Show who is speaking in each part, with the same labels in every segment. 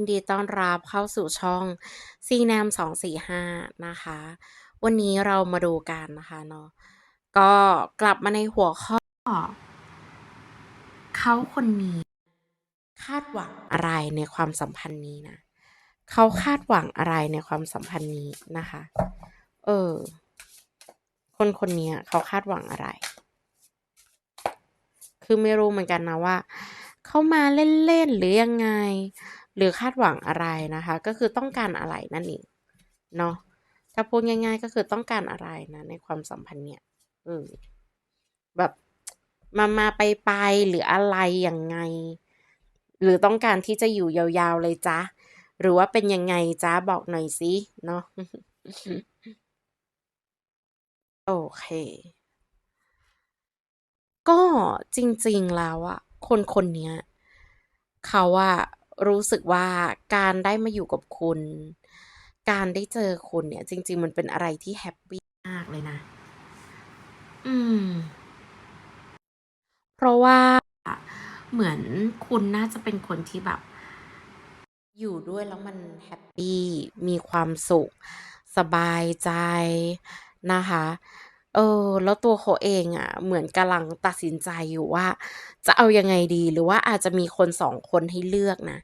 Speaker 1: ยินดีต้อนรับเข้าสู่ช่องซีแนม245นะคะ วันนี้เรามาดูกันนะคะเนาะก็กลับมาในหัวข้อ เขาคนนี้คาดหวังอะไรในความสัมพันธ์นี้นะ เขาคาดหวังอะไรในความสัมพันธ์นี้นะคะ เออ คนคนนี้เขาคาดหวังอะไร คือไม่รู้เหมือนกันนะว่า เขามาเล่นๆหรือยังไง หรือคาดหวังอะไรนะคะ ก็คือต้องการอะไรนั่นเองเนาะถ้าพูดง่าย ๆ ก็คือต้องการอะไรนะในความสัมพันธ์เนี่ยเออแบบมามาไปไปหรืออะไรยังไง หรือต้องการที่จะอยู่ยาวๆเลยจ๊ะหรือว่าเป็นยังไงจ๊ะบอกหน่อยสิเนาะโอเค ก็จริงๆแล้วอะคนคนนี้เขาอะ รู้สึกว่าการได้มาอยู่กับคุณ การได้เจอคุณเนี่ย จริง ๆ มันเป็นอะไรที่แฮปปี้มากเลยนะ อืม เพราะว่าเหมือนคุณน่าจะเป็นคนที่แบบ อยู่ด้วยแล้วมันแฮปปี้ มีความสุข สบายใจนะคะ เออ แล้วตัวเขาเองอะเหมือนกำลังตัดสินใจอยู่ว่า จะเอายังไงดีหรือว่าอาจจะมีคนสองคนให้เลือกนะ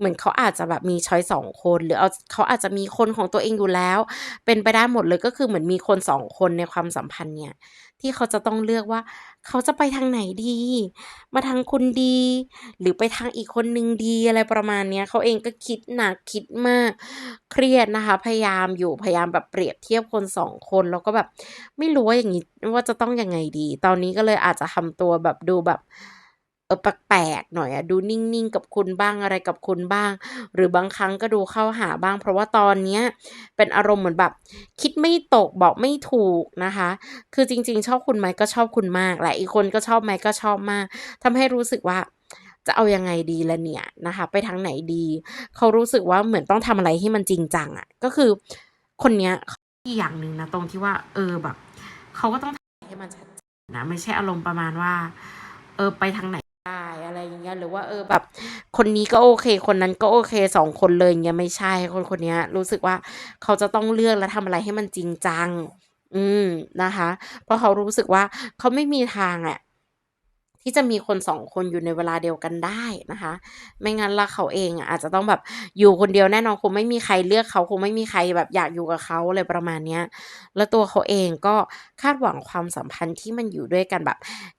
Speaker 1: เหมือนเขาอาจจะแบบมีช้อยสองคน หรือเอาเขาอาจจะมีคนของตัวเองอยู่แล้ว เป็นไปได้หมดเลยก็คือเหมือนมีคนสองคนในความสัมพันธ์เนี่ย ที่เขาจะต้องเลือกว่า เขาจะไปทางไหนดี มาทางคุณดี หรือไปทางอีกคนหนึ่งดีอะไรประมาณเนี้ยเขาเองก็คิดหนักคิดมาก เครียดนะคะ พยายามอยู่พยายามแบบเปรียบเทียบคนสองคนแล้วก็แบบ ไม่รู้ว่าอย่างนี้ว่าจะต้องยังไงดี ตอนนี้ก็เลยอาจจะทำตัวแบบดูแบบ เออแปลกๆหน่อยอะดูนิ่งๆกับคุณบ้างอะไรกับคุณบ้าง หรือบางครั้งก็ดูเข้าหาบ้าง เพราะว่าตอนเนี้ยเป็นอารมณ์เหมือนแบบ คิดไม่ตกบอกไม่ถูกนะคะ คือจริง ๆ ชอบคุณไหมก็ชอบคุณมากแหละอีกคนก็ชอบไหมก็ชอบมากทำให้รู้สึกว่าจะเอายังไงดีละเนี่ยนะคะ ไปทางไหนดี เขารู้สึกว่าเหมือนต้องทำอะไรให้มันจริงจังอะก็คือคนเนี้ยอีกอย่างหนึ่งนะตรงที่ว่า เออแบบเขาก็ต้องทำให้มันชัดเจนนะไม่ใช่อารมณ์ประมาณว่า เออไปทางไหน อะไรอย่างเงี้ยหรือว่าเออแบบ คนนี้ก็โอเค คนนั้นก็โอเคสองคนเลยอย่างเงี้ยไม่ใช่คนคนเนี้ย รู้สึกว่าเขาจะต้องเลือกและทำอะไรให้มันจริงจัง อืมนะคะ เพราะเขารู้สึกว่าเขาไม่มีทางอะที่จะมีคนสองคนอยู่ในเวลาเดียวกันได้นะคะ ไม่งั้นละเขาเองอะอาจจะต้องแบบอยู่คนเดียวแน่นอนคงไม่มีใครเลือกเขาคงไม่มีใครแบบอยากอยู่กับเขาอะไรประมาณเนี้ย แล้วตัวเขาเองก็คาดหวังความสัมพันธ์ที่มันอยู่ด้วยกันแบบ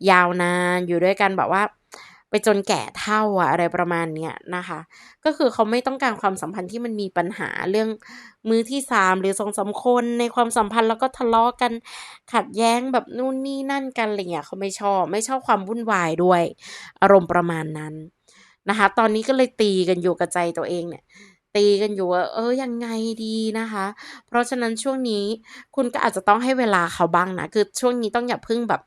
Speaker 1: ยาวนานอยู่ด้วยกันแบบว่า ไปจนแก่เท่าอะอะไรประมาณเนี้ยนะคะ ก็คือเขาไม่ต้องการความสัมพันธ์ที่มันมีปัญหาเรื่องมือที่สามหรือสองสามคนในความสัมพันธ์แล้วก็ทะเลาะกัน ขัดแย้งแบบนู่นนี่นั่นกันอะไรเงี้ยเขาไม่ชอบ ไม่ชอบความวุ่นวายด้วย อารมณ์ประมาณนั้นนะคะ ตอนนี้ก็เลยตีกันอยู่กับใจตัวเองเนี่ย ตีกันอยู่ว่าเออยังไงดีนะคะ เพราะฉะนั้นช่วงนี้คุณก็อาจจะต้องให้เวลาเขาบ้างนะ คือช่วงนี้ต้องอย่าเพิ่งแบบ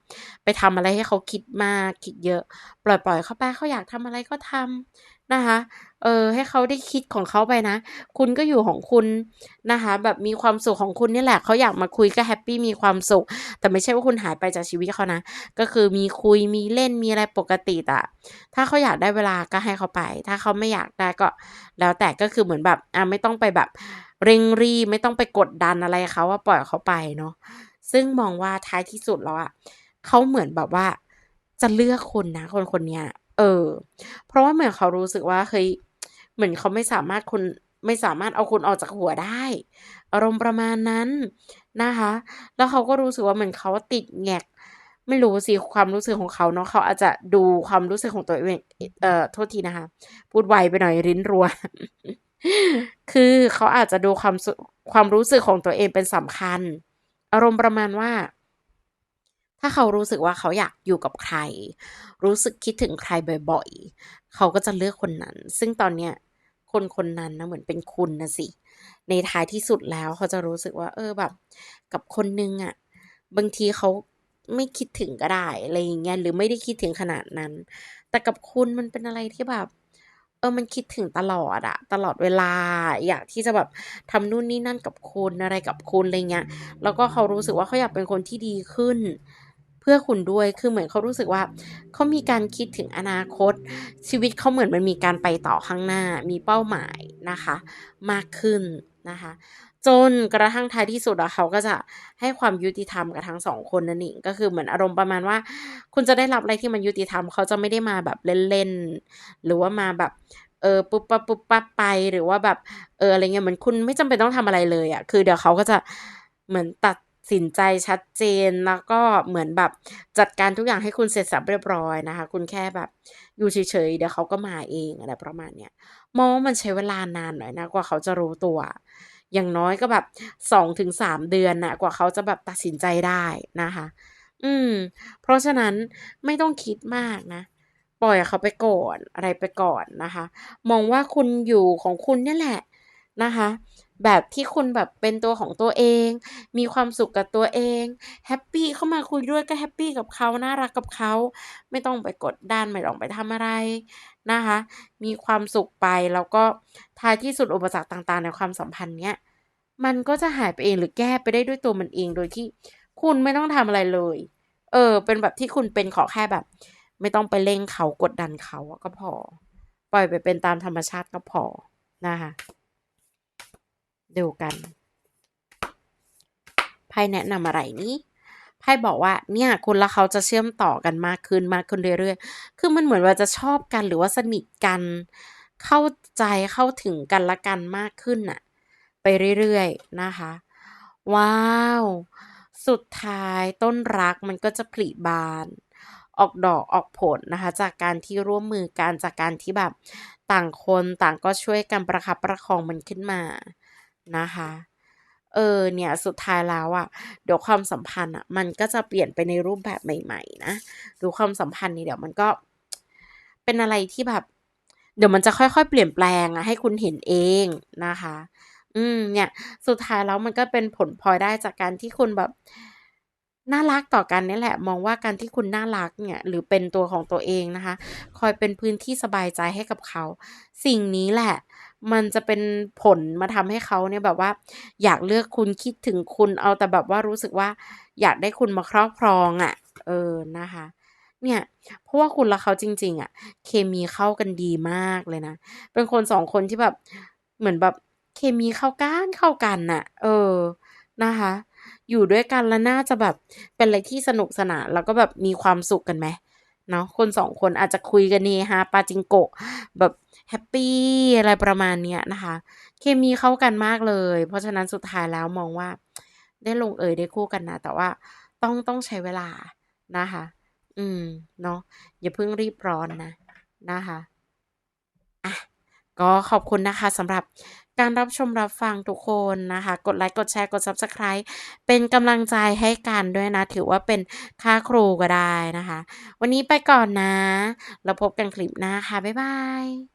Speaker 1: ไปทำอะไรให้เขาคิดมากคิดเยอะ ปล่อยๆ เขาไปเขาอยากทำอะไรก็ทำนะคะ เออให้เขาได้คิดของเขาไปนะ คุณก็อยู่ของคุณนะคะ แบบมีความสุขของคุณนี่แหละเขาอยากมาคุยก็แฮปปี้มีความสุข แต่ไม่ใช่ว่าคุณหายไปจากชีวิตเขานะ ก็คือมีคุยมีเล่นมีอะไรปกติแต่ถ้าเขาอยากได้เวลาก็ให้เขาไป ถ้าเขาไม่อยากได้ก็ แล้วแต่ก็คือเหมือนแบบอ่าไม่ต้องไปแบบเร่งรีบไม่ต้องไปกดดันอะไรเขาอะปล่อยเขาไปเนาะซึ่งมองว่าท้ายที่สุดแล้วอะเขาเหมือนแบบว่าจะเลือกคุณนะคนคนนี้ เออ เพราะว่าเหมือนเขารู้สึกว่าเฮ้ยเหมือนเขาไม่สามารถคุณไม่สามารถเอาคุณออกจากหัวได้ อารมณ์ประมาณนั้นนะคะ แล้วเขาก็รู้สึกว่าเหมือนเขาติดแงก ไม่รู้สิความรู้สึกของเขาเนาะเขาอาจจะดูความรู้สึกของตัวเองเอ่อโทษทีนะคะ พูดไวไปหน่อยริ้นรัว คือเขาอาจจะดูความความรู้สึกของตัวเองเป็นสำคัญ อารมณ์ประมาณว่า ถ้าเขารู้สึกว่าเขาอยากอยู่กับใคร รู้สึกคิดถึงใครบ่อยๆ เขาก็จะเลือกคนนั้น ซึ่งตอนเนี้ยคนคนนั้นนะเหมือนเป็นคุณนะสิ ในท้ายที่สุดแล้วเขาจะรู้สึกว่า เออแบบ กับคนนึงอะบางทีเขาไม่คิดถึงก็ได้อะไรอย่างเงี้ยหรือไม่ได้คิดถึงขนาดนั้น แต่กับคุณมันเป็นอะไรที่แบบ เออมันคิดถึงตลอดอะตลอดเวลา อยากที่จะแบบทำนู่นนี่นั่นกับคุณอะไรกับคุณอะไรเงี้ยแล้วก็เขารู้สึกว่าเขาอยากเป็นคนที่ดีขึ้น เพื่อคุณด้วยคือเหมือนเขารู้สึกว่าเขามีการคิดถึงอนาคต ชีวิตเขาเหมือนมันมีการไปต่อข้างหน้ามีเป้าหมายนะคะ มากขึ้นนะคะจนกระทั่งท้ายที่สุดอะเขาก็จะให้ความยุติธรรมกับทั้ง2คนนั่นเองก็คือเหมือนอารมณ์ประมาณว่า คุณจะได้รับอะไรที่มันยุติธรรมเขาจะไม่ได้มาแบบเล่นๆหรือว่ามาแบบเออปุ๊บปั๊บๆไปหรือว่าแบบเอออะไรเงี้ยเหมือนคุณไม่จำเป็นต้องทำอะไรเลยอะคือเดี๋ยวเขาก็จะเหมือนตัด สินใจชัดเจนแล้วก็เหมือนแบบจัดการทุกอย่างให้คุณเสร็จสับเรียบร้อยนะคะ คุณแค่แบบอยู่เฉยๆเดี๋ยวเขาก็มาเองอะไรประมาณเนี้ยมองว่ามันใช้เวลานานหน่อยนะกว่าเขาจะรู้ตัว อย่างน้อยก็แบบ2-3เดือนนะกว่าเขาจะแบบตัดสินใจได้นะคะ อืม เพราะฉะนั้นไม่ต้องคิดมากนะปล่อยเขาไปก่อนอะไรไปก่อนนะคะ มองว่าคุณอยู่ของคุณเนี่ยแหละนะคะ แบบที่คุณแบบเป็นตัวของตัวเอง มีความสุขกับตัวเองแฮปปี้เข้ามาคุยด้วยก็แฮปปี้กับเขาน่ารักกับเขา ไม่ต้องไปกดดันไม่ต้องไปทำอะไรนะคะ มีความสุขไปแล้วก็ท้ายที่สุดอุปสรรคต่าง ๆ ในความสัมพันธ์เนี้ยมันก็จะหายไปเองหรือแก้ไปได้ด้วยตัวมันเองโดยที่คุณไม่ต้องทำอะไรเลย เออ เป็นแบบที่คุณเป็นขอแค่แบบ ไม่ต้องไปเร่งเขากดดันเขาก็พอ ปล่อยไปเป็นตามธรรมชาติก็พอนะคะ ดูกันไพ่แนะนำอะไรนี่ไพ่บอกว่าเนี่ยคุณและเขาจะเชื่อมต่อกันมากขึ้นมากขึ้นเรื่อยๆ คือมันเหมือนว่าจะชอบกันหรือว่าสนิทกัน เข้าใจเข้าถึงกันและกันมากขึ้นน่ะไปเรื่อยๆนะคะ ว้าว สุดท้ายต้นรักมันก็จะผลิบาน ออกดอกออกผลนะคะ จากการที่ร่วมมือกันจากการที่แบบ ต่างคนต่างก็ช่วยกันประคับประคองมันขึ้นมา นะคะ เออเนี่ยสุดท้ายแล้วอะเดี๋ยวความสัมพันธ์น่ะมันก็จะเปลี่ยนไปในรูปแบบใหม่ ๆ นะดูความสัมพันธ์นี่เดี๋ยวมันก็เป็นอะไรที่แบบ เดี๋ยวมันจะค่อยๆ เปลี่ยนแปลงอะให้คุณเห็นเองนะคะ อืมเนี่ย สุดท้ายแล้วมันก็เป็นผลพลอยได้จากการที่คุณแบบ น่ารักต่อกันนี่แหละ มองว่าการที่คุณน่ารักเนี่ย หรือเป็นตัวของตัวเองนะคะ คอยเป็นพื้นที่สบายใจให้กับเขา สิ่งนี้แหละ มันจะเป็นผลมาทำให้เขาเนี่ยแบบว่า อยากเลือกคุณคิดถึงคุณเอาแต่แบบว่ารู้สึกว่า อยากได้คุณมาครอบครองอะเออนะคะ เนี่ย เพราะว่าคุณและเขาจริง ๆอะเคมีเข้ากันดีมากเลยนะ เป็นคน2คนที่แบบเหมือนแบบเคมีเข้าก้านเข้ากันน่ะ เออนะคะ อยู่ด้วยกันแล้วน่าจะแบบเป็นอะไรที่สนุกสนานแล้วก็แบบมีความสุขกันไหมเนาะคน2คนอาจจะคุยกันเฮฮาปาจิงโกะแบบแฮปปี้อะไรประมาณเนี้ยนะคะ เคมีเข้ากันมากเลย เพราะฉะนั้นสุดท้ายแล้วมองว่า ได้ลงเอยได้คู่กันนะ แต่ว่าต้องต้องใช้เวลานะคะ อืม เนาะอย่าเพิ่งรีบร้อนนะนะคะ ก็ขอบคุณนะคะสำหรับการรับชมรับฟังทุกคนนะคะ กดไลค์กดแชร์กด Subscribe เป็นกำลังใจให้กันด้วยนะ ถือว่าเป็นค่าครูก็ได้นะคะ วันนี้ไปก่อนนะ แล้วพบกันคลิปหน้าค่ะ บ๊ายบาย